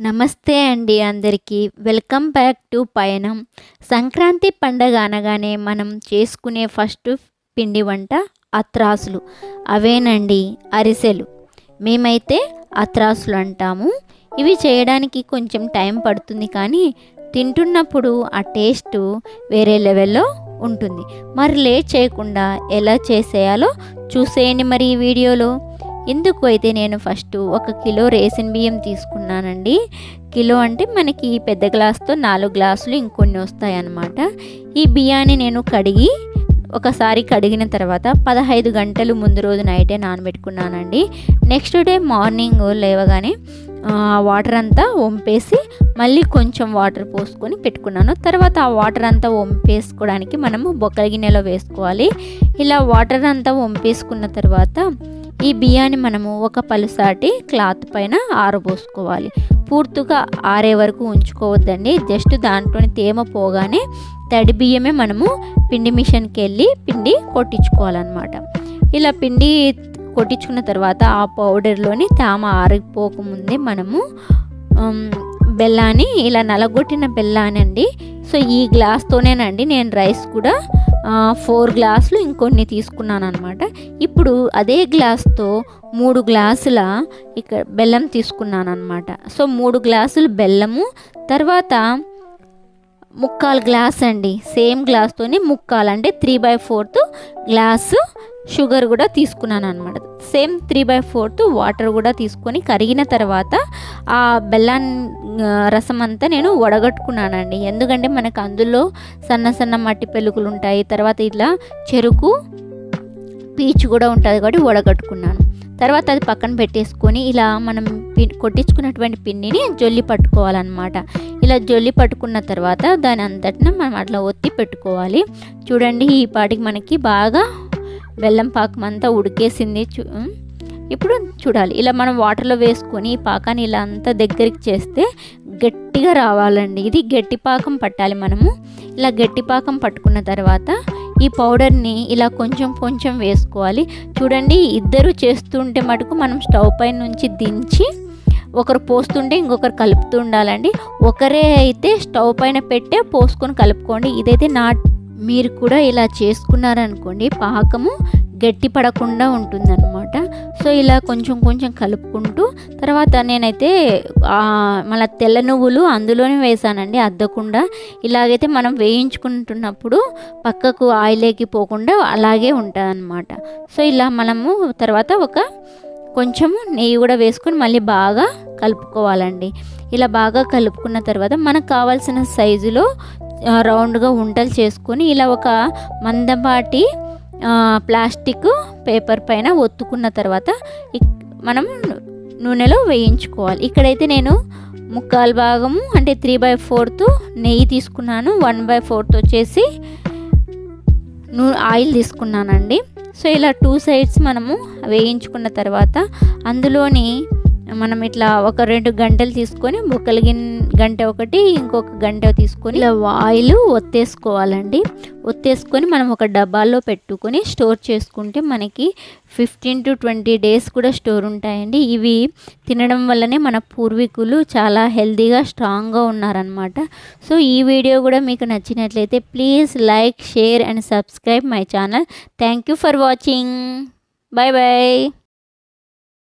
నమస్తే అండి అందరికీ. వెల్కమ్ బ్యాక్ టు పయనం. సంక్రాంతి పండగ అనగానే మనం చేసుకునే ఫస్ట్ పిండి వంట అత్రాసులు. అవేనండి అరిసెలు. మేమైతే అత్రాసులు అంటాము. ఇవి చేయడానికి కొంచెం టైం పడుతుంది కానీ తింటున్నప్పుడు ఆ టేస్ట్ వేరే లెవెల్లో ఉంటుంది. మరి లేట్ చేయకుండా ఎలా చేసేయాలో చూసేయండి మరి ఈ వీడియోలో. ఎందుకు అయితే నేను ఫస్ట్ ఒక కిలో రేషన్ బియ్యం తీసుకున్నానండి? కిలో అంటే మనకి పెద్ద గ్లాస్తో నాలుగు గ్లాసులు ఇంకొన్ని వస్తాయి అన్నమాట ఈ బియ్యాన్ని నేను కడిగి ఒకసారి కడిగిన తర్వాత పదహైదు గంటలు ముందు రోజు నైటే నానబెట్టుకున్నానండి. నెక్స్ట్ డే మార్నింగ్ లేవగానే వాటర్ అంతా వంపేసి మళ్ళీ కొంచెం వాటర్ పోసుకొని పెట్టుకున్నాను. తర్వాత ఆ వాటర్ అంతా వంపేసుకోవడానికి మనము బొక్కల గిన్నెలో వేసుకోవాలి. ఇలా వాటర్ అంతా వంపేసుకున్న తర్వాత ఈ బియ్యాన్ని మనము ఒక పలుసాటి క్లాత్ పైన ఆరబోసుకోవాలి. పూర్తిగా ఆరే వరకు ఉంచుకోవద్దండి. జస్ట్ దాంట్లోని తేమ పోగానే తడి బియ్యమే మనము పిండి మిషన్కి వెళ్ళి పిండి కొట్టించుకోవాలన్నమాట. ఇలా పిండి కొట్టించుకున్న తర్వాత ఆ పౌడర్లోని తేమ ఆరిపోకముందే మనము బెల్లాన్ని ఇలా నలగొట్టిన బెల్లానండి. సో ఈ గ్లాస్తోనేనండి నేను రైస్ కూడా ఫోర్ గ్లాసులు ఇంకొన్ని తీసుకున్నాను అనమాట ఇప్పుడు అదే గ్లాస్తో మూడు గ్లాసుల ఇక్కడ బెల్లం తీసుకున్నాను అనమాట సో మూడు గ్లాసులు బెల్లము తర్వాత ముక్కాలు గ్లాస్ అండి. సేమ్ గ్లాస్తోనే ముక్కాలు. అంటే three by fourth glass sugar కూడా తీసుకున్నాను అనమాట same three by fourth water కూడా తీసుకొని కరిగిన తర్వాత ఆ బెల్లం రసం అంతా నేను వడగట్టుకున్నానండి. ఎందుకంటే మనకు అందులో సన్న సన్న మట్టి పెలుకులు ఉంటాయి. తర్వాత ఇట్లా చెరుకు పీచు కూడా ఉంటుంది కాబట్టి వడగట్టుకున్నాను. తర్వాత అది పక్కన పెట్టేసుకొని ఇలా మనం కొట్టించుకున్నటువంటి పిన్నిని జొల్లి పట్టుకోవాలన్నమాట. ఇలా జొల్లి పట్టుకున్న తర్వాత దాని అంతటిని మనం అట్లా ఒత్తి పెట్టుకోవాలి. చూడండి ఈ పాటికి మనకి బాగా బెల్లం పాకం అంతా ఉడికేసింది. చూ ఇప్పుడు చూడాలి. ఇలా మనం వాటర్లో వేసుకొని ఈ పాకాన్ని ఇలా అంతా దగ్గరికి చేస్తే గట్టిగా రావాలండి. ఇది గట్టి పాకం పట్టాలి మనము. ఇలా గట్టి పాకం పట్టుకున్న తర్వాత ఈ పౌడర్ని ఇలా కొంచెం కొంచెం వేసుకోవాలి. చూడండి ఇద్దరు చేస్తుంటే మటుకు మనం స్టవ్ పై నుంచి దించి ఒకరు పోస్తుంటే ఇంకొకరు కలుపుతూ ఉండాలండి. ఒకరే అయితే స్టవ్ పైన పెట్టే పోసుకొని కలుపుకోండి. ఇదైతే నా మీరు కూడా ఇలా చేసుకున్నారనుకోండి పాకము గట్టి పడకుండా ఉంటుందన్నమాట. సో ఇలా కొంచెం కొంచెం కలుపుకుంటూ తర్వాత నేనైతే మళ్ళీ తెల్ల నువ్వులు అందులోనే వేసానండి అద్దకుండా. ఇలాగైతే మనం వేయించుకుంటున్నప్పుడు పక్కకు ఆయిలేకి పోకుండా అలాగే ఉంటుందన్నమాట. సో ఇలా మనము తర్వాత ఒక కొంచెము నెయ్యి కూడా వేసుకొని మళ్ళీ బాగా కలుపుకోవాలండి. ఇలా బాగా కలుపుకున్న తర్వాత మనకు కావాల్సిన సైజులో రౌండ్గా ఉంటలు చేసుకొని ఇలా ఒక మందపాటి ప్లాస్టిక్ పేపర్ పైన ఒత్తుకున్న తర్వాత మనం నూనెలో వేయించుకోవాలి. ఇక్కడైతే నేను ముక్కాలు భాగము అంటే త్రీ బై ఫోర్త్ నెయ్యి తీసుకున్నాను. వన్ బై ఫోర్త్ వచ్చేసి నూ ఆయిల్ తీసుకున్నానండి. సో ఇలా టూ సైడ్స్ మనము వేయించుకున్న తర్వాత అందులోని మనం ఇట్లా ఒక రెండు గంటలు తీసుకొని బొక్కలు గంట ఒకటి ఇంకొక గంట తీసుకొని ఇలా ఆయిల్ ఒత్తేసుకోవాలండి. ఒత్తేసుకొని మనం ఒక డబ్బాలో పెట్టుకొని స్టోర్ చేసుకుంటే మనకి ఫిఫ్టీన్ టు ట్వంటీ డేస్ కూడా స్టోర్ ఉంటాయండి. ఇవి తినడం వల్లనే మన పూర్వీకులు చాలా హెల్తీగా స్ట్రాంగ్గా ఉన్నారనమాట సో ఈ వీడియో కూడా మీకు నచ్చినట్లయితే please like share and subscribe my channel. Thank you for watching. Bye bye